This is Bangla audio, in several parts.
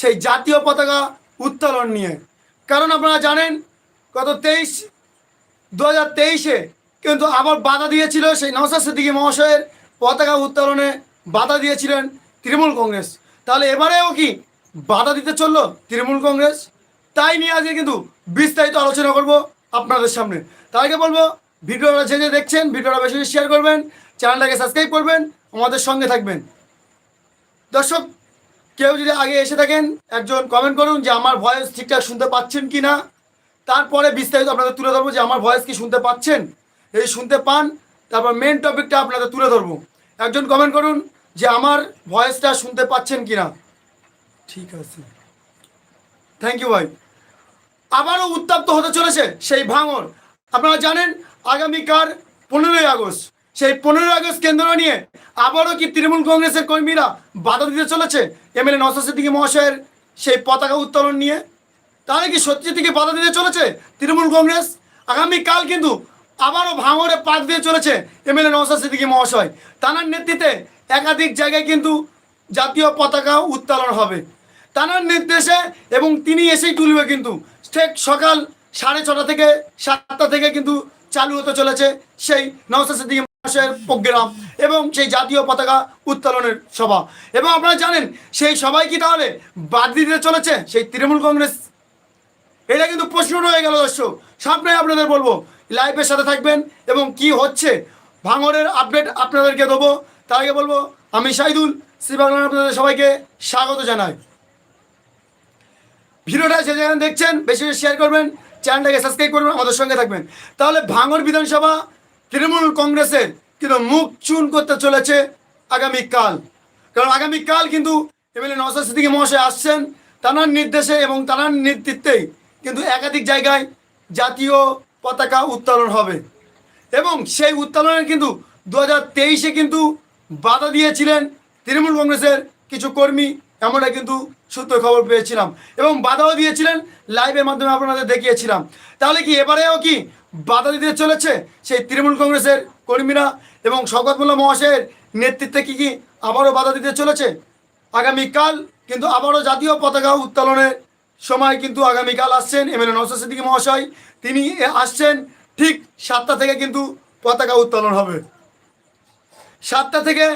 সেই জাতীয় পতাকা উত্তোলন নিয়ে। কারণ আপনারা জানেন, গত তেইশ দু হাজার তেইশে কিন্তু আবার বাধা দিয়েছিল সেই নওসাদ সিদ্দিকী মহাশয়ের পতাকা উত্তোলনে বাধা দিয়েছিলেন তৃণমূল কংগ্রেস। তাহলে এবারেও কি বাধা দিতে চলল তৃণমূল কংগ্রেস? তাই নিয়ে আজকে কিন্তু বিস্তারিত আলোচনা করব আপনাদের সামনে। তার আগে বলব, ভিডিওটা যে যে দেখছেন, ভিডিওটা বেশি বেশি শেয়ার করবেন চ্যানেলটাকে সাবস্ক্রাইব করবেন, আমাদের সঙ্গে থাকবেন। দর্শক কেউ যদি আগে এসে থাকেন, একজন কমেন্ট করুন যে আমার ভয়েস ঠিকঠাক শুনতে পাচ্ছেন কি না তারপরে বিস্তারিত আপনাদের তুলে ধরবো যে আমার ভয়েস কি শুনতে পাচ্ছেন। এই শুনতে পান, তারপর মেন টপিকটা আপনাদের তুলে ধরবো। একজন কমেন্ট করুন যে আমার ভয়েসটা শুনতে পাচ্ছেন কি না ঠিক আছে। থ্যাংক ইউ ভাই। আবারও উত্তপ্ত হতে চলেছে সেই ভাঙর। আপনারা জানেন, আগামীকাল পনেরোই আগস্ট। সেই পনেরোই আগস্ট কেন্দ্র নিয়ে আবারও কি তৃণমূল কংগ্রেসের কর্মীরা বাধা দিতে চলেছে? এমএলএ নওসাদ সিদ্দিকী মহাশয়ের সেই পতাকা উত্তোলন নিয়ে। তাহলে কি সত্যি থেকে বাধা দিতে চলেছে তৃণমূল কংগ্রেস? আগামীকাল কিন্তু আবারও ভাঙরে পাক দিয়ে চলেছে এমএলএ নওসাদ সিদ্দিকী মহাশয়। তানার নেতৃত্বে একাধিক জায়গায় কিন্তু জাতীয় পতাকা উত্তোলন হবে। তানার নির্দেশে এবং তিনি এসেই তুলবে কিন্তু। ঠিক সকাল সাড়ে ছটা থেকে সাতটা থেকে কিন্তু চালু হতে চলেছে সেই নওসাদ সিদ্দিকী প্রোগ্রাম এবং সেই জাতীয় পতাকা উত্তোলনের সভা। এবং আপনারা জানেন, সেই সবাই কি তাহলে বাদ দিতে চলেছে সেই তৃণমূল কংগ্রেস? এটা কিন্তু প্রশ্ন রয়ে গেল দর্শক। সামনে আপনাদের বলব লাইভের সাথে থাকবেন এবং কি হচ্ছে? ভাঙরের আপডেট আপনাদেরকে দেবো। তার আগে বলব, আমি সাইদুল শ্রী বাংলা আপনাদের সবাইকে স্বাগত জানাই। ভিডিওটা যে যেখানে দেখছেন, বেশি বেশি শেয়ার করবেন চ্যানেলটাকে সাবস্ক্রাইব করবেন, আমাদের সঙ্গে থাকবেন। তাহলে ভাঙর বিধানসভা তৃণমূল কংগ্রেসের কিন্তু মুখ চুন করতে চলেছে আগামীকাল। কারণ আগামীকাল কিন্তু এমএলএ নওসাদ সিদ্দিকী মহাশয় আসছেন তানার নির্দেশে এবং তানার নেতৃত্বেই কিন্তু একাধিক জায়গায় জাতীয় পতাকা উত্তোলন হবে। এবং সেই উত্তোলনের কিন্তু দু তেইশে কিন্তু বাধা দিয়েছিলেন তৃণমূল কংগ্রেসের কিছু কর্মী, এমনটা কিন্তু সূত্র খবর পেয়েছিলাম। এবং বাধাও দিয়েছিলেন লাইভের মাধ্যমে আপনাদের দেখিয়েছিলাম। তাহলে কি এবারেও কি বাধা দিতে চলেছে সেই তৃণমূল কংগ্রেসের কর্মীরা এবং শওকত মোল্লা মহাশয়ের নেতৃত্বে কি কি আবারও বাধা দিতে চলেছে? আগামীকাল কিন্তু আবারও জাতীয় পতাকা উত্তোলনের সময় কিন্তু আগামীকাল আসছেন এমএলএ নওসাদ সিদ্দিকী মহাশয়। তিনি আসছেন ঠিক সাতটা থেকে কিন্তু পতাকা উত্তোলন হবে। সাতটা থেকে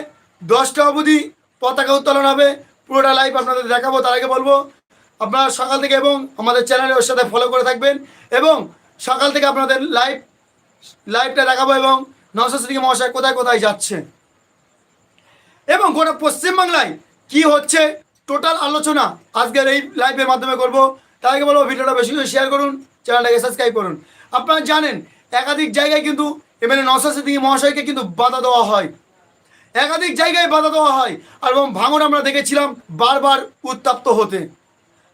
দশটা অবধি পতাকা উত্তোলন হবে। পুরোটা লাইভ আপনাদের দেখাবো, তার আগে বলব, আপনারা সকাল থেকে এবং আমাদের চ্যানেলে ওর সাথে ফলো করে থাকবেন এবং সকাল থেকে আপনাদের লাইভ লাইভটা দেখাবো এবং সিদ্দিকী মহাশয় কোথায় কোথায় যাচ্ছে এবং গোটা পশ্চিমবাংলায় কি হচ্ছে? টোটাল আলোচনা আজকের এই লাইভের মাধ্যমে করব। আগে বলব, ভিডিওটা বেশি বেশি শেয়ার করুন চ্যানেলটাকে সাবস্ক্রাইব করুন। আপনারা জানেন, একাধিক জায়গায় কিন্তু এমএলএ সিদ্দিকী মহাশয়কে কিন্তু বাধা দেওয়া হয়। একাধিক জায়গায় বাধা দেওয়া হয়। এবং ভাঙন আমরা দেখেছিলাম বারবার উত্তপ্ত হতে।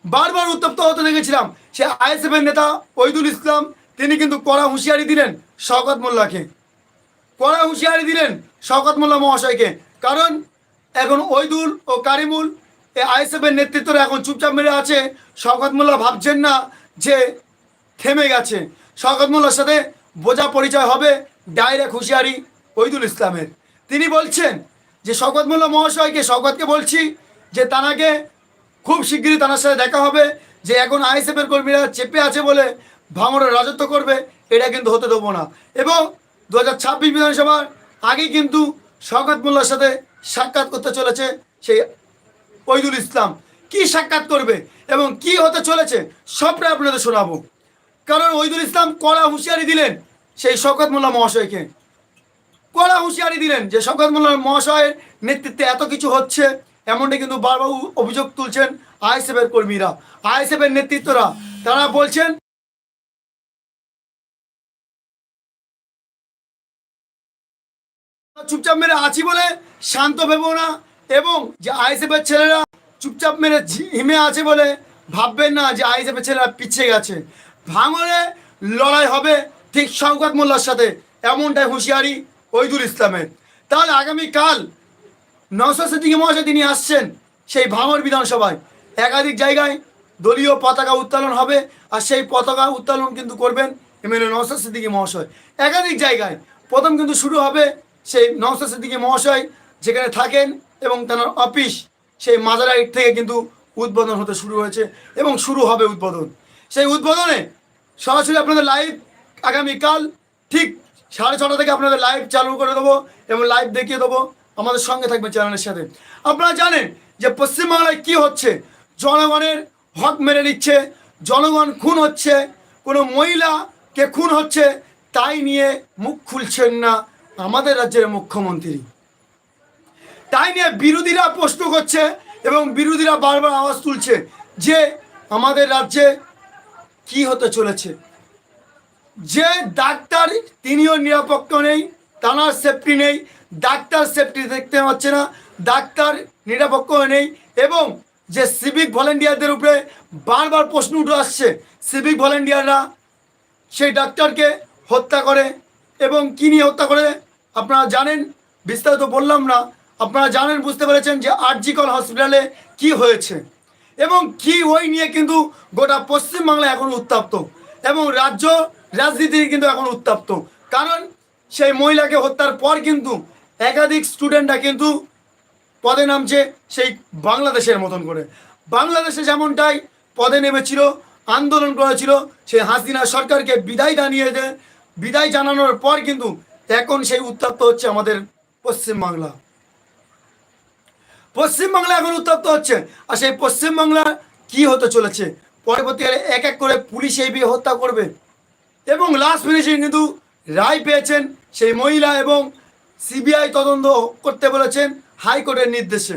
বারবার উত্তপ্ত হতে দেখেছিলাম। সে আইএসএফের নেতা ওইদুল ইসলাম, তিনি কিন্তু কড়া হুঁশিয়ারি দিলেন শওকত মোল্লাকে। কড়া হুঁশিয়ারি দিলেন শওকত মোল্লা মহাশয়কে। কারণ এখন ওইদুল ও কারিমুল এই আইএসএফের নেতৃত্বরা এখন চুপচাপ মেরে আছে। শওকত মোল্লা ভাবছেন না যে থেমে গেছে। শওকত মোল্লার সাথে বোঝা পরিচয় হবে ডাইরেক্ট হুঁশিয়ারি ওইদুল ইসলামের। তিনি বলছেন যে শওকত মোল্লা মহাশয়কে, শওকতকে বলছি যে তানাকে খুব শিগগিরই তার সাথে দেখা হবে যে এখন আইএসএফের কর্মীরা চেপে আছে বলে ভাঙড়ের রাজত্ব করবে, এটা কিন্তু হতে দেবো না। এবং দু হাজার ছাব্বিশ বিধানসভার আগেই কিন্তু শওকত মোল্লার সাথে সাক্ষাৎ করতে চলেছে সেই ওইদুল ইসলাম। কি সাক্ষাৎ করবে এবং কি হতে চলেছে সবটাই আপনাদের শোনাবো। কারণ ওইদুল ইসলাম কড়া হুঁশিয়ারি দিলেন সেই শওকত মোল্লা মহাশয়কে। কড়া হুঁশিয়ারি দিলেন যে শওকত মোল্লা মহাশয়ের নেতৃত্বে এত কিছু হচ্ছে এমনটা কিন্তু বারবার অভিযোগ তুলছেন আইএসএফের কর্মীরা। আইএসএফের নেতৃত্বরা, তারা বলছেন চুপচাপ মেরে আছি বলে শান্ত ভেবো না এবং যে আইএসএফের ছেলেরা চুপচাপ মেরে হিমে আছে বলে ভাববেন না যে আইএসএফের ছেলেরা পিছিয়ে গেছে। ভাঙরে লড়াই হবে ঠিক শওকত মোল্লার সাথে, এমনটাই হুঁশিয়ারি ওইদুল ইসলামের। তাহলে আগামীকাল নওসাদ সিদ্দিকী মহাশয় তিনি আসছেন সেই ভাঙর বিধানসভায়। একাধিক জায়গায় দলীয় পতাকা উত্তোলন হবে আর সেই পতাকা উত্তোলন কিন্তু করবেন এমএলএ নওসাদ সিদ্দিকী মহাশয়। একাধিক জায়গায় প্রথম কিন্তু শুরু হবে সেই নওসাদ সিদ্দিকী মহাশয় যেখানে থাকেন এবং তার অফিস সেই মাজারাইট থেকে কিন্তু উদ্বোধন হতে শুরু হয়েছে এবং শুরু হবে উদ্বোধন। সেই উদ্বোধনে সরাসরি আপনাদের লাইভ আগামীকাল ঠিক সাড়ে ছটা থেকে আপনাদের লাইভ চালু করে দেবো এবং লাইভ দেখিয়ে দেবো। আমাদের সঙ্গে থাকবে চ্যানেলের সাথে। আপনারা জানেন যে পশ্চিমবাংলায় কি হচ্ছে? জনগণের হক মেরে নিচ্ছে, জনগণ খুন হচ্ছে, কোনো মহিলাকে খুন হচ্ছে, তাই নিয়ে মুখ খুলছেন না আমাদের রাজ্যের মুখ্যমন্ত্রী। তাই নিয়ে বিরোধীরা প্রশ্ন করছে এবং বিরোধীরা বারবার আওয়াজ তুলছে যে আমাদের রাজ্যে কি হতে চলেছে। যে ডাক্তার তিনিও নিরাপত্তা নেই তানার সেফটি নেই ডাক্তার সেফটি দেখতে পাচ্ছে না, ডাক্তার নিরাপত্তা নেই এবং যে সিভিক ভলেন্টিয়ারদের উপরে বারবার প্রশ্ন উঠে আসছে সিভিক ভলেন্টিয়াররা সেই ডাক্তারকে হত্যা করে এবং কি নিয়ে হত্যা করে আপনারা জানেন? বিস্তারিত বললাম না, আপনারা জানেন, বুঝতে পেরেছেন যে আরজিকল হসপিটালে কি হয়েছে এবং কি ওই নিয়ে কিন্তু গোটা পশ্চিমবাংলা এখন উত্তপ্ত এবং রাজ্য রাজনীতি কিন্তু এখন উত্তপ্ত। কারণ সেই মহিলাকে হত্যার পর কিন্তু একাধিক স্টুডেন্টরা কিন্তু পদে নামছে সেই বাংলাদেশের মতন করে। বাংলাদেশে যেমনটাই পদে নেমেছিল, আন্দোলন করেছিল সেই হাসিনা সরকারকে বিদায় জানিয়ে দেয় বিদায় জানানোর পর কিন্তু এখন সেই উত্তপ্ত হচ্ছে আমাদের পশ্চিমবাংলা। পশ্চিমবাংলা এখন উত্তপ্ত হচ্ছে। আর সেই পশ্চিমবাংলা কি হতে চলেছে? পরবর্তীকালে এক এক করে পুলিশ এই বিয়ে হত্যা করবে। এবং লাস্ট ফিনিশিং কিন্তু রায় পেয়েছেন সেই মহিলা এবং সিবিআই তদন্ত করতে বলেছেন হাইকোর্টের নির্দেশে।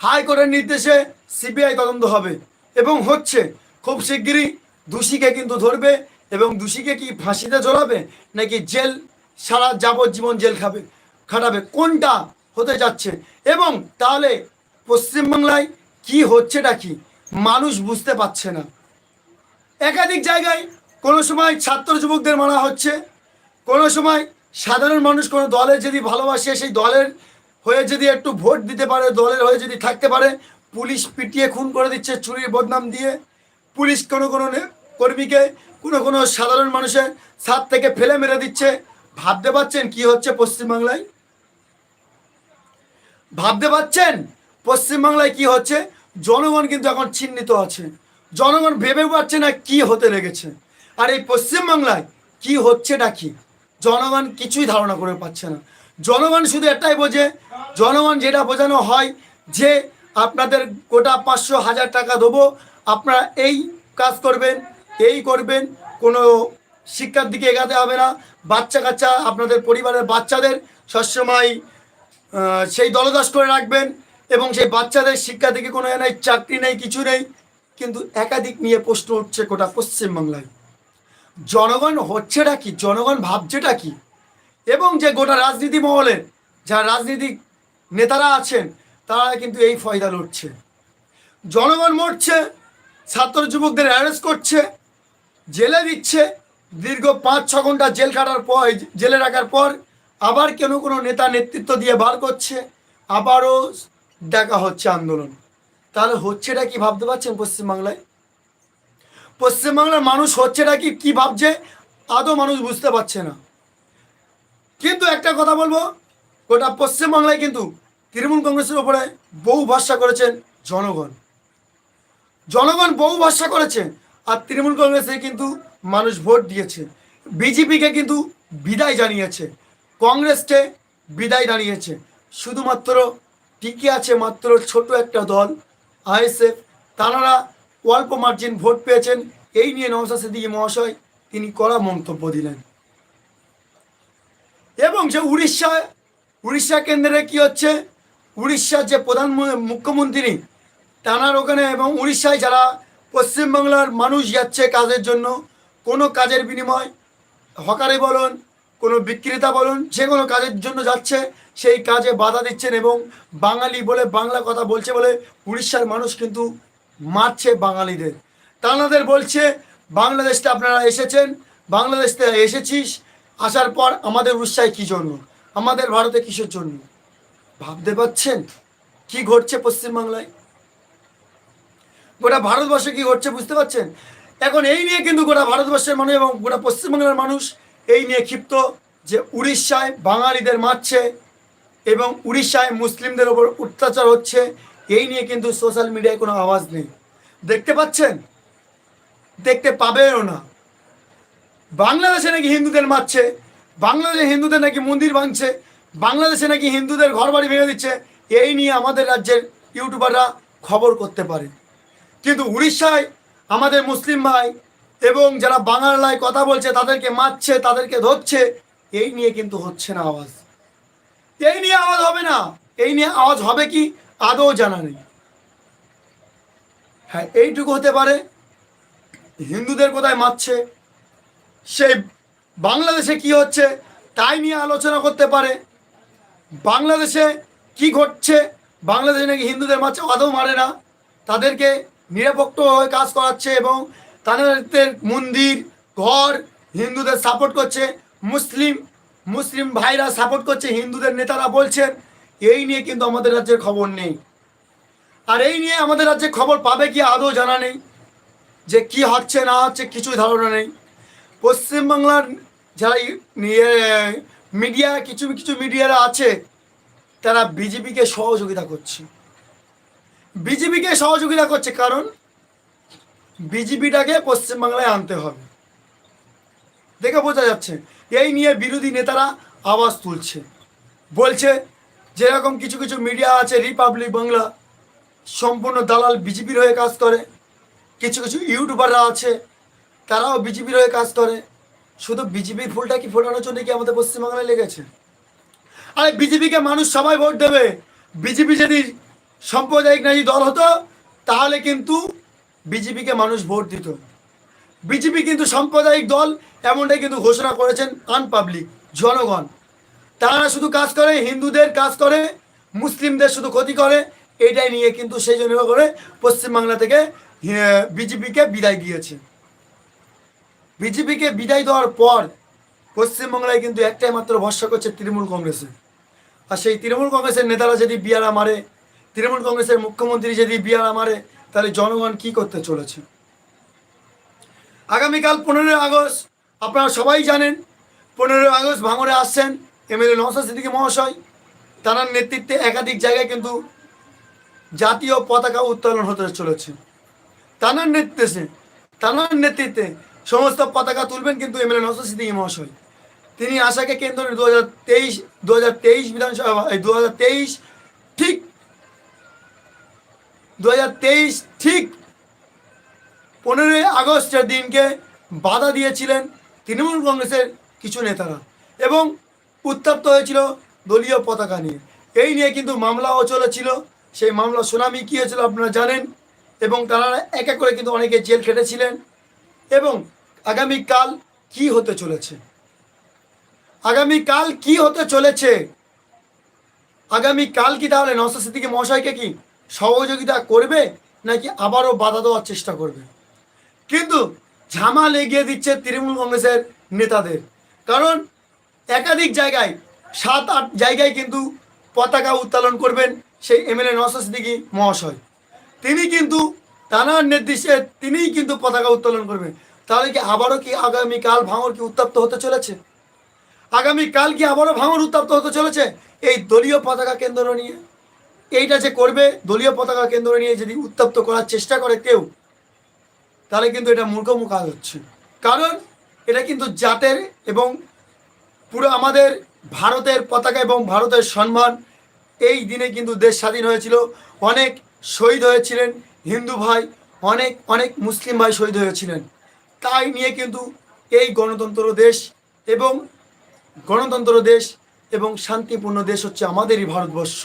হাইকোর্টের নির্দেশে সিবিআই তদন্ত হবে এবং হচ্ছে খুব শিগগিরই দোষীকে কিন্তু ধরবে এবং দোষীকে কি ফাঁসিতে ঝোলাবে নাকি জেল, সারা যাবজ্জীবন জেল খাবে, খাটাবে, কোনটা হতে যাচ্ছে? এবং তাহলে পশ্চিমবাংলায় কি হচ্ছেটা কি? মানুষ বুঝতে পারছে না। একাধিক জায়গায় কোনো সময় ছাত্র যুবকদের মারা হচ্ছে, কোনো সময় সাধারণ মানুষ কোনো দলের যদি ভালোবাসে, সেই দলের হয়ে যদি একটু ভোট দিতে পারে, দলের হয়ে যদি থাকতে পারে, পুলিশ পিটিয়ে খুন করে দিচ্ছে চুরির বদনাম দিয়ে। পুলিশ কোনো কোনো কর্মীকে, কোনো কোনো সাধারণ মানুষের ছাদ থেকে ফেলে মেরে দিচ্ছে। ভাবতে পারছেন কি হচ্ছে পশ্চিমবাংলায়? ভাবতে পারছেন পশ্চিমবাংলায় কি হচ্ছে? জনগণ কিন্তু এখন চিহ্নিত আছে। জনগণ ভেবে পাচ্ছে না কি হতে লেগেছে। আর এই পশ্চিমবাংলায় কি হচ্ছেটা কি? জনগণ কিছুই ধারণা করে পাচ্ছে না। জনগণ শুধু এটাই বোঝে, জনগণ যেটা বোঝানো হয় যে আপনাদের গোটা পাঁচশো হাজার টাকা দেবো, আপনারা এই কাজ করবেন, এই করবেন, কোনো শিক্ষার দিকে এগাতে হবে না। বাচ্চা কাচ্চা আপনাদের পরিবারের বাচ্চাদের সবসময় সেই দলদাস করে রাখবেন এবং সেই বাচ্চাদের শিক্ষা থেকে কোনো নেই, চাকরি নেই, কিছু নেই। কিন্তু একাধিক নিয়ে প্রশ্ন উঠছে গোটা পশ্চিমবাংলায়। জনগণ হচ্ছেটা কি? জনগণ ভাবছেটা কি? এবং যে গোটা রাজনীতি মহলে যারা রাজনীতিক নেতারা আছেন, তারা কিন্তু এই ফয়দা লড়ছে। জনগণ মরছে, ছাত্র যুবকদের অ্যারেস্ট করছে, জেলে দিচ্ছে। দীর্ঘ পাঁচ ছ ঘণ্টা জেল কাটার পর জেলে রাখার পর আবার কেন কোনো নেতা নেতৃত্ব দিয়ে বার করছে? আবারও দেখা হচ্ছে আন্দোলন। তাহলে হচ্ছেটা কি ভাবতে পারছেন পশ্চিমবাংলায়? পশ্চিমবাংলার মানুষ হচ্ছেটা কি কি ভাবছে আদৌ মানুষ বুঝতে পারছে না। কিন্তু একটা কথা বলব, গোটা পশ্চিমবাংলায় কিন্তু তৃণমূল কংগ্রেসের ওপরে বহু ভরসা করেছেন জনগণ। জনগণ বহু ভরসা করেছে, আর তৃণমূল কংগ্রেসে কিন্তু মানুষ ভোট দিয়েছে। বিজেপিকে কিন্তু বিদায় জানিয়েছে, কংগ্রেসকে বিদায় জানিয়েছে। শুধুমাত্র টিকে আছে মাত্র ছোট একটা দল, আইএসএফ, তারা অল্প মার্জিন ভোট পেয়েছেন। এই নিয়ে নওশাদ সিদ্দিকী মহাশয় তিনি কড়া মন্তব্য দিলেন। এবং যে উড়িষ্যায় উড়িষ্যা কেন্দ্রে কি হচ্ছে? উড়িষ্যার যে প্রধান মুখ্যমন্ত্রী তানার ওখানে এবং উড়িষ্যায় যারা পশ্চিমবাংলার মানুষ যাচ্ছে কাজের জন্য, কোনো কাজের বিনিময়, হকারে বলুন, কোনো বিক্রেতা বলুন, যে কোনো কাজের জন্য যাচ্ছে, সেই কাজে বাধা দিচ্ছেন এবং বাঙালি বলে বাংলা কথা বলছে বলে উড়িষ্যার মানুষ কিন্তু মারছে বাঙালিদের। তানাদের বলছে, বাংলাদেশটা আপনারা এসেছেন বাংলাদেশ থেকে এসেছিস, আসার পর আমাদের উড়িষ্যায় কী জন্য আমাদের ভারতে কিসের জন্য ভাবতে পারছেন? কি ঘটছে পশ্চিমবাংলায়? গোটা ভারতবর্ষে কি ঘটছে বুঝতে পারছেন? এখন এই নিয়ে কিন্তু গোটা ভারতবর্ষের মানুষ এবং গোটা পশ্চিমবাংলার মানুষ এই নিয়ে ক্ষিপ্ত যে উড়িষ্যায় বাঙালিদের মারছে এবং উড়িষ্যায় মুসলিমদের ওপর অত্যাচার হচ্ছে এই নিয়ে কিন্তু সোশ্যাল মিডিয়ায় কোনো আওয়াজ নেই। দেখতে পাচ্ছেন? দেখতে পাবেও না। বাংলাদেশে নাকি হিন্দুদের মারছে, বাংলাদেশে হিন্দুদের নাকি মন্দির ভাঙছে, বাংলাদেশে নাকি হিন্দুদের ঘর বাড়ি ভেঙে দিচ্ছে, এই নিয়ে আমাদের রাজ্যের ইউটিউবাররা খবর করতে পারে। কিন্তু উড়িষ্যায় আমাদের মুসলিম ভাই এবং যারা বাংলায় কথা বলছে, তাদেরকে মারছে, তাদেরকে ধরছে, এই নিয়ে কিন্তু হচ্ছে না আওয়াজ। এই নিয়ে আওয়াজ হবে না। এই নিয়ে আওয়াজ হবে কি? আদৌ জানা নেই। হ্যাঁ এইটুকু হতে পারে, হিন্দুদের কোথায় মারছে, সেই বাংলাদেশে কি হচ্ছে, তাই নিয়ে আলোচনা করতে পারে। বাংলাদেশে কি ঘটছে, বাংলাদেশে নাকি হিন্দুদের মারছে আদৌ মারে না। তাদেরকে নিরপেক্ষ হয়ে কাজ করাচ্ছে এবং তাদের মন্দির, ঘর হিন্দুদের সাপোর্ট করছে। মুসলিম মুসলিম ভাইরা সাপোর্ট করছে, হিন্দুদের নেতারা বলছেন এই নিয়ে কিন্তু আমাদের রাজ্যের খবর নেই। আর এই নিয়ে আমাদের রাজ্যে খবর পাবে কি আদৌ জানা নেই। যে কি হচ্ছে, না হচ্ছে, কিছুই ধারণা নেই। পশ্চিমবাংলার যারা মিডিয়া, কিছু কিছু মিডিয়ারা আছে, তারা বিজেপিকে সহযোগিতা করছে। বিজেপিকে সহযোগিতা করছে কারণ বিজেপিটাকে পশ্চিমবাংলায় আনতে হবে। দেখে বোঝা যাচ্ছে, এই নিয়ে বিরোধী নেতারা আওয়াজ তুলছে। বলছে যেরকম কিছু কিছু মিডিয়া আছে রিপাবলিক বাংলা সম্পূর্ণ দালাল বিজেপির হয়ে কাজ করে। কিছু কিছু ইউটিউবাররা আছে, তারাও বিজেপির হয়ে কাজ করে। শুধু বিজেপির ফুলটা কি ফোটানোর জন্য কি আমাদের পশ্চিমবাংলায় লেগেছে? আরে বিজেপিকে মানুষ সবাই ভোট দেবে। বিজেপি যদি সাম্প্রদায়িক নারী দল হতো, তাহলে কিন্তু বিজেপিকে মানুষ ভোট দিত। বিজেপি কিন্তু সাম্প্রদায়িক দল, এমনটাই কিন্তু ঘোষণা করেছেন আনপাবলিক জনগণ। তারা শুধু কাজ করে, হিন্দুদের কাজ করে, মুসলিমদের শুধু ক্ষতি করে, এটাই নিয়ে কিন্তু সেই জন্য করে পশ্চিমবাংলা থেকে বিজেপিকে বিদায় দিয়েছে। বিজেপিকে বিদায় দেওয়ার পর পশ্চিমবাংলায় কিন্তু একটাই মাত্র ভরসা করছে তৃণমূল কংগ্রেসে। আর সেই তৃণমূল কংগ্রেসের নেতারা যদি বিয়ারা মারে, তৃণমূল কংগ্রেসের মুখ্যমন্ত্রী যদি বিয়ারা মারে, তাহলে জনগণ কি করতে চলেছে? আগামীকাল পনেরোই আগস্ট, আপনারা সবাই জানেন, পনেরোই আগস্ট ভাঙড়ে আসছেন এমএলএ নওসাদ সিদ্দিকী মহাশয় তার নেতৃত্বে একাধিক জায়গায় কিন্তু জাতীয় পতাকা উত্তোলন হতে চলেছে। তানার নেতৃত্বে তানার নেতৃত্বে সমস্ত পতাকা তুলবেন কিন্তু এমএলএ নওসাদ সিদ্দিকী মহাশয়। তিনি আশাকে কেন্দ্র দু হাজার তেইশ দু হাজার তেইশ বিধানসভা দু হাজার তেইশ ঠিক দু হাজার তেইশ ঠিক পনেরোই আগস্টের দিনকে বাধা দিয়েছিলেন তৃণমূল কংগ্রেসের কিছু নেতারা। এবং উত্তপ্ত হয়েছিল দলীয় পতাকা নিয়ে। এই নিয়ে কিন্তু মামলাও চলেছিল সেই মামলা সুনামি কী হয়েছিল আপনারা জানেন? এবং তারা এক এক করে কিন্তু অনেকে জেল খেটেছিলেন। এবং আগামীকাল কি হতে চলেছে? আগামীকাল কি হতে চলেছে? আগামীকাল কি তাহলে নওসাদ সিদ্দিকী মহাশয়কে কি সহযোগিতা করবে, নাকি আবারও বাধা দেওয়ার চেষ্টা করবে? কিন্তু ঝামা লেগিয়ে দিচ্ছে তৃণমূল কংগ্রেসের নেতাদের। কারণ একাধিক জায়গায়, সাত, আট জায়গায় কিন্তু পতাকা উত্তোলন করবেন সেই এমএলএ নওসাদ সিদ্দিকী মহাশয়। তিনি কিন্তু তানার নির্দেশে তিনিই কিন্তু পতাকা উত্তোলন করবেন। তাহলে কি আবারও কি আগামীকাল ভাঙর কি উত্তপ্ত হতে চলেছে? আগামীকাল কি আবারও ভাঙর উত্তপ্ত হতে চলেছে? এই দলীয় পতাকা কেন্দ্র নিয়ে। এইটা যে করবে, দলীয় পতাকা কেন্দ্র নিয়ে যদি উত্তপ্ত করার চেষ্টা করে কেউ, তাহলে কিন্তু এটা মূর্খমুখ কাজ হচ্ছে। কারণ এটা কিন্তু জাতের এবং পুরো আমাদের ভারতের পতাকা এবং ভারতের সম্মান এই দিনে কিন্তু দেশ স্বাধীন হয়েছিল। অনেক শহীদ হয়েছিলেন হিন্দু ভাই, অনেক অনেক মুসলিম ভাই শহীদ হয়েছিলেন। তাই নিয়ে কিন্তু এই গণতন্ত্র দেশ এবং গণতন্ত্র দেশ এবং শান্তিপূর্ণ দেশ হচ্ছে আমাদেরই ভারতবর্ষ।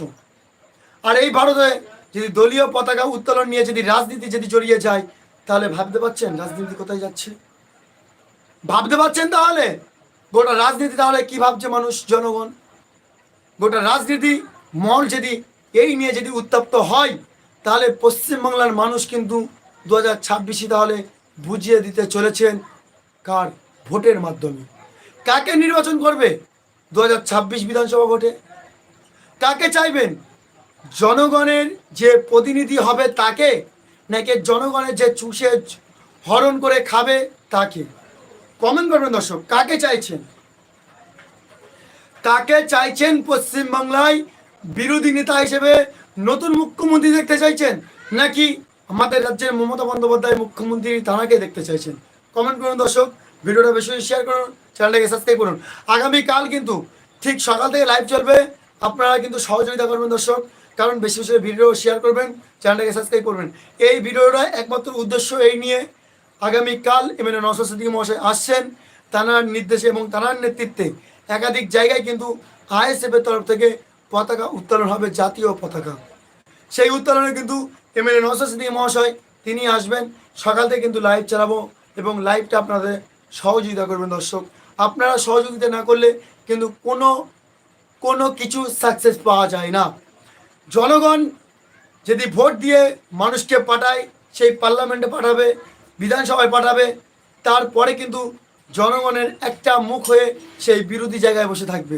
আর এই ভারতে যদি দলীয় পতাকা উত্তোলন নিয়ে যদি রাজনীতি যদি জড়িয়ে যায়, তাহলে ভাবতে পারছেন রাজনীতি কোথায় যাচ্ছে? ভাবতে পারছেন তাহলে? গোটা রাজনীতি তাহলে কি ভাবছে মানুষ, জনগণ? গোটা রাজনীতি, মহল যদি এই নিয়ে যদি উত্তপ্ত হয়, তাহলে পশ্চিমবাংলার মানুষ কিন্তু দু হাজার ছাব্বিশে তাহলে বুঝিয়ে দিতে চলেছেন কার? ভোটের মাধ্যমে। কাকে নির্বাচন করবে দু হাজার ছাব্বিশ বিধানসভা ভোটে? কাকে চাইবেন? জনগণের যে প্রতিনিধি হবে তাকে, নাকি জনগণের যে চুষে হরণ করে খাবে তাকে? কমেন্ট করবেন দর্শক, কাকে চাইছেন? কাকে চাইছেন পশ্চিমবাংলায় বিরোধী নেতা হিসেবে নতুন মুখ্যমন্ত্রী দেখতে চাইছেন, নাকি আমাদের রাজ্যের মমতা বন্দ্যোপাধ্যায় মুখ্যমন্ত্রী তাঁকে দেখতে চাইছেন? কমেন্ট করুন দর্শক, ভিডিওটা বেশি বেশি শেয়ার করুন, চ্যানেলটাকে সাবস্ক্রাইব করুন। আগামীকাল কিন্তু ঠিক সকাল থেকে লাইভ চলবে, আপনারা কিন্তু সহযোগিতা করবেন দর্শক, কারণ বেশি বেশি ভিডিও শেয়ার করবেন, চ্যানেলটাকে সাবস্ক্রাইব করবেন। এই ভিডিওটা একমাত্র উদ্দেশ্য এই নিয়ে আগামীকাল এমএলএ নসর সিদ্দিকী মহাশয় আসছেন। তানার নির্দেশে এবং তানার নেতৃত্বে একাধিক জায়গায় কিন্তু আইএসএফ এর তরফ থেকে পতাকা উত্তোলন হবে, জাতীয় পতাকা। সেই উত্তোলনে কিন্তু এমএলএ নসর সিদ্দিকী মহাশয় তিনি আসবেন। সকাল থেকে কিন্তু লাইভ চালাবো এবং লাইভটা আপনাদের সহযোগিতা করবেন দর্শক। আপনারা সহযোগিতা না করলে কিন্তু কোনো কোনো কিছু সাকসেস পাওয়া যায় না। জনগণ যদি ভোট দিয়ে মানুষকে পাঠায়, সেই পার্লামেন্টে পাঠাবে। বিধানসভায় পাঠাবে, তারপরে কিন্তু জনগণের একটা মুখ হয়ে সেই বিরোধী জায়গায় বসে থাকবে।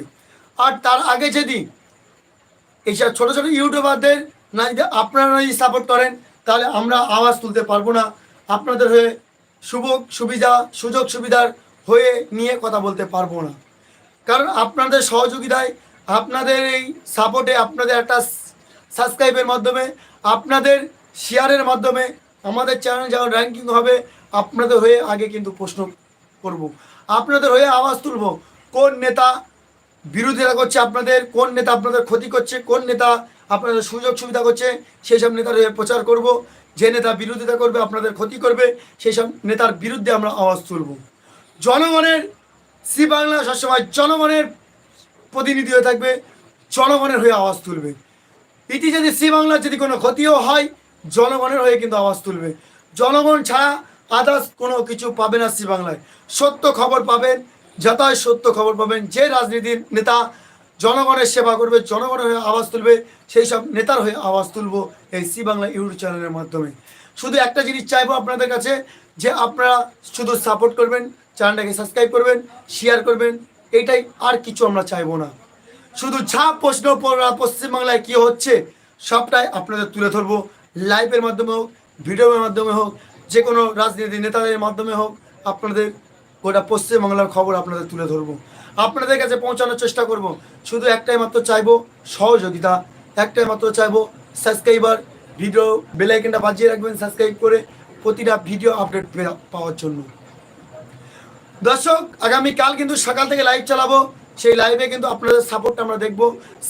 আর তার আগে যদি এইসব ছোটো ছোটো ইউটিউবারদের না যদি আপনারা যদি সাপোর্ট করেন, তাহলে আমরা আওয়াজ তুলতে পারব না। আপনাদের হয়ে শুভ সুবিধা, সুযোগ সুবিধার হয়ে নিয়ে কথা বলতে পারব না। কারণ আপনাদের সহযোগিতায়, আপনাদের এই সাপোর্টে আপনাদের একটা সাবস্ক্রাইবের মাধ্যমে, আপনাদের শেয়ারের মাধ্যমে আমাদের চ্যানেল যেমন র্যাঙ্কিং হবে, আপনাদের হয়ে আগে কিন্তু প্রশ্ন করব। আপনাদের হয়ে আওয়াজ তুলব, কোন নেতা বিরোধিতা করছে আপনাদের, কোন নেতা আপনাদের ক্ষতি করছে, কোন নেতা আপনাদের সুযোগ সুবিধা করছে সেই সব নেতার হয়ে প্রচার করব। যে নেতা বিরোধিতা করবে, আপনাদের ক্ষতি করবে সেই সব নেতার বিরুদ্ধে আমরা আওয়াজ তুলব। জনগণের, সি বাংলা সবসময় জনগণের প্রতিনিধি হয়ে থাকবে, জনগণের হয়ে আওয়াজ তুলবে। ইতি যদি সি বাংলার যদি কোনো ক্ষতিও হয় জনগণের হয়ে কিন্তু আওয়াজ তুলবে। জনগণ ছাড়া আদার্স কোনো কিছু পাবে না সি বাংলায় সত্য খবর পাবেন, যথায় সত্য খবর পাবেন, যে রাজনীতির নেতা জনগণের সেবা করবে, জনগণের হয়ে আওয়াজ তুলবে, সেই সব নেতার হয়ে আওয়াজ তুলব এই সি বাংলা ইউটিউব চ্যানেলের মাধ্যমে। শুধু একটা জিনিস চাইব আপনাদের কাছে, যে আপনারা শুধু সাপোর্ট করবেন, চ্যানেলটাকে সাবস্ক্রাইব করবেন শেয়ার করবেন, এটাই আর কিছু আমরা চাইব না। শুধু যা প্রশ্ন পশ্চিমবাংলায় কী হচ্ছে, সবটাই আপনাদের তুলে ধরবো। লাইভের মাধ্যমে হোক ভিডিওর মাধ্যমে হোক যে কোনো রাজনীতি নেতাদের মাধ্যমে হোক, আপনাদের গোটা পশ্চিমবাংলার খবর আপনাদের তুলে ধরবো। আপনাদের কাছে পৌঁছানোর চেষ্টা করব। শুধু একটাই মাত্র চাইব, সহযোগিতা। একটাই মাত্র চাইব সাবস্ক্রাইবার ভিডিও বেলাইকেনটা বাজিয়ে রাখবেন সাবস্ক্রাইব করে প্রতিটা ভিডিও আপডেট পাওয়ার জন্য। দর্শক, আগামী কাল কিন্তু সকাল থেকে লাইভ চালাবো। সেই লাইভে কিন্তু আপনাদের সাপোর্টটা আমরা দেখব।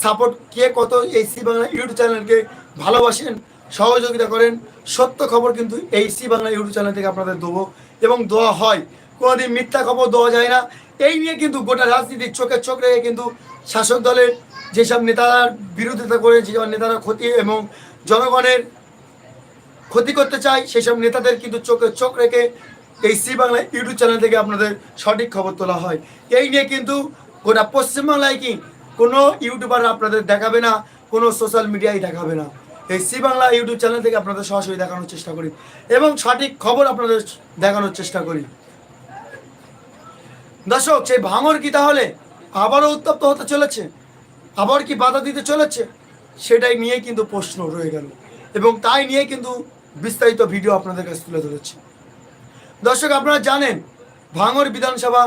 সাপোর্ট কে কত এই সি বাংলা ইউটিউব চ্যানেলকে ভালোবাসেন সহযোগিতা করেন। সত্য খবর কিন্তু এই সি বাংলা ইউটিউব চ্যানেল থেকে আপনাদের দেবো এবং দেওয়া হয়। কোনোদিন মিথ্যা খবর দেওয়া যায় না। এই নিয়ে কিন্তু গোটা রাজনীতির চোখে চোখ রেখে কিন্তু শাসক দলের যেসব নেতারা বিরোধিতা করে, যেসব নেতারা ক্ষতি এবং জনগণের ক্ষতি করতে চায় সেই সব নেতাদের কিন্তু চোখে চোখ রেখে এই সি বাংলা ইউটিউব চ্যানেল থেকে আপনাদের সঠিক খবর তোলা হয়। এই নিয়ে কিন্তু গোটা পশ্চিমবাংলায় কি কোনো ইউটিউবার আপনাদের দেখাবে না, কোনো সোশ্যাল মিডিয়ায় দেখাবে না। এই সি বাংলা ইউটিউব চ্যানেল থেকে আপনাদের সরাসরি দেখানোর চেষ্টা করি এবং সঠিক খবর আপনাদের দেখানোর চেষ্টা করি। দর্শক, সেই ভাঙর কি তাহলে? আবারও উত্তপ্ত হতে চলেছে? আবার কি বাধা দিতে চলেছে? সেটাই নিয়ে কিন্তু প্রশ্ন রয়ে গেল এবং তাই নিয়ে কিন্তু বিস্তারিত ভিডিও আপনাদের কাছে তুলে ধরেছি। দর্শক, আপনারা জানেন, ভাঙর বিধানসভা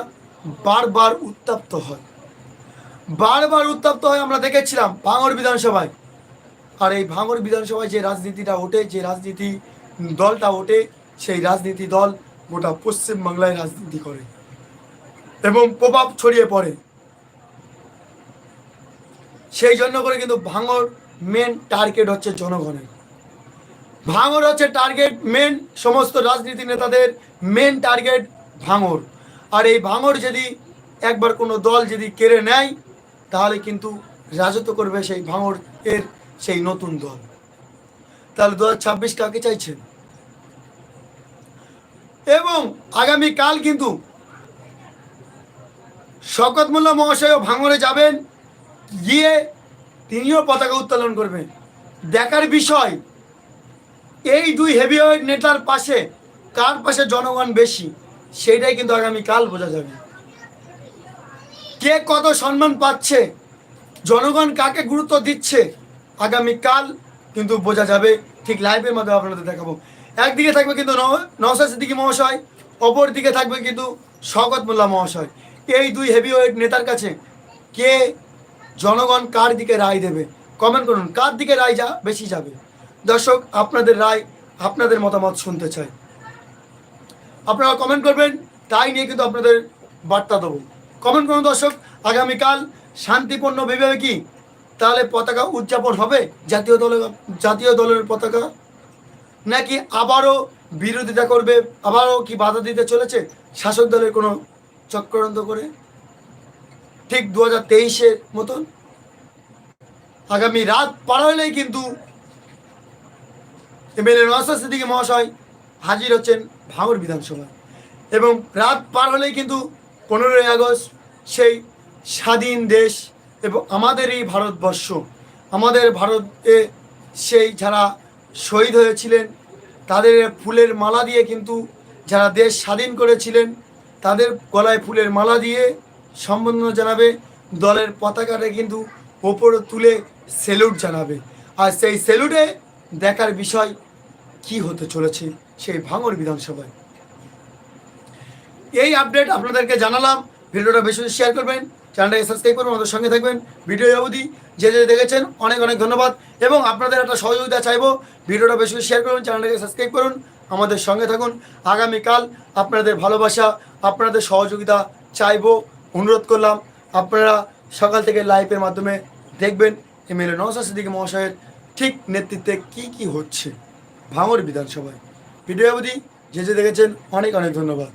বারবার উত্তপ্ত হয়। বারবার উত্তপ্ত হয়, আমরা দেখেছিলাম ভাঙর বিধানসভায়। আর এই ভাঙর বিধানসভায় যে রাজনীতিটা ওঠে, যে রাজনীতি দলটা ওঠে, সেই রাজনীতি দল গোটা পশ্চিমবাংলায় রাজনীতি করে এবং প্রভাব ছড়িয়ে পড়ে। সেই জন্য করে কিন্তু ভাঙর মেন টার্গেট হচ্ছে জনগণের। ভাঙর হচ্ছে টার্গেট মেন সমস্ত রাজনীতি নেতাদের মেন টার্গেট ভাঙর আর এই ভাঙর যদি একবার কোনো দল যদি কেড়ে নেয়, তাহলে কিন্তু রাজত্ব করবে সেই ভাঙর এর সেই নতুন দল। তাহলে দু হাজার ছাব্বিশ কাকে চাইছেন? এবং আগামী কাল কিন্তু শকত মোল্লা মহাশয়ও ভাঙরে যাবেন, গিয়ে তিনিও পতাকা উত্তোলন করবেন। দেখার বিষয়, এই দুই হেভিওয়েট নেতার পাশে কার পাশে জনগণ বেশি সেটাই কিন্তু আগামী কাল বোঝা যাবে। কে কত সম্মান পাচ্ছে, জনগণ কাকে গুরুত্ব দিচ্ছে আগামী কাল কিন্তু বোঝা যাবে ঠিক লাইভের মাধ্যমে আপনাদের দেখাবো। একদিকে থাকবে কিন্তু নওসাদ সিদ্দিকী মহাশয় অপর দিকে থাকবে কিন্তু শওকত মোল্লা মহাশয়। এই দুই হেভিওয়েট নেতার কাছে কে জনগণ কার দিকে রায় দেবে? কমেন্ট করুন, কার দিকে রায় যা বেশি যাবে? দর্শক, আপনাদের রায়, আপনাদের মতামত শুনতে চাই। আপনারা কমেন্ট করবেন, তাই নিয়ে কিন্তু আপনাদের বার্তা দেবো। কমেন্ট করুন দর্শক, আগামীকাল শান্তিপূর্ণ বিভাগে কি? তাহলে পতাকা উদযাপন হবে? জাতীয় দলের জাতীয় দলের পতাকা? নাকি আবারও বিরোধিতা করবে, আবারও কি বাধা দিতে চলেছে শাসক দলের কোনো চক্রান্ত করে? ঠিক দু হাজার তেইশের মতন। আগামী রাত পার হলেই কিন্তু এমএলএ নওয়াজ সিদ্দিকী মহাশয় হাজির হচ্ছেন ভাঙড় বিধানসভায়। এবং রাত পার হলেই কিন্তু পনেরোই আগস্ট সেই স্বাধীন দেশ এবং আমাদের এই ভারতবর্ষ, আমাদের ভারতে সেই যারা শহীদ হয়েছিলেন, তাদের ফুলের মালা দিয়ে কিন্তু যারা দেশ স্বাধীন করেছিলেন, তাদের গলায় ফুলের মালা দিয়ে সম্বন্ধ জানাবে, দলের পতাকাটা কিন্তু ওপরে তুলে সেলুট জানাবে। আর সেই সেলুটে দেখার বিষয় কি হতে চলেছে সেই ভাঙর বিধানসভায়। এই আপডেট আপনাদেরকে জানালাম, ভিডিওটা বেশি শেয়ার করবেন। চ্যানেলটাকে সাবস্ক্রাইব করবেন, আমাদের সঙ্গে থাকবেন। ভিডিও অবধি যে যে দেখেছেন, অনেক অনেক ধন্যবাদ। এবং আপনাদের একটা সহযোগিতা চাইব, ভিডিওটা বেশি শেয়ার করুন, চ্যানেলটাকে সাবস্ক্রাইব করুন, আমাদের সঙ্গে থাকুন। আগামীকাল আপনাদের ভালোবাসা, আপনাদের সহযোগিতা চাইব, অনুরোধ করলাম, আপনারা সকাল থেকে লাইভের মাধ্যমে দেখবেন। এমএলএ নওসাদ সিদ্দিকী মহাশয়ের ঠিক নেতৃত্বে কি কি হচ্ছে, ভাঙড় বিধানসভায়। ভিডিও অবধি যে যে দেখেছেন, অনেক অনেক ধন্যবাদ।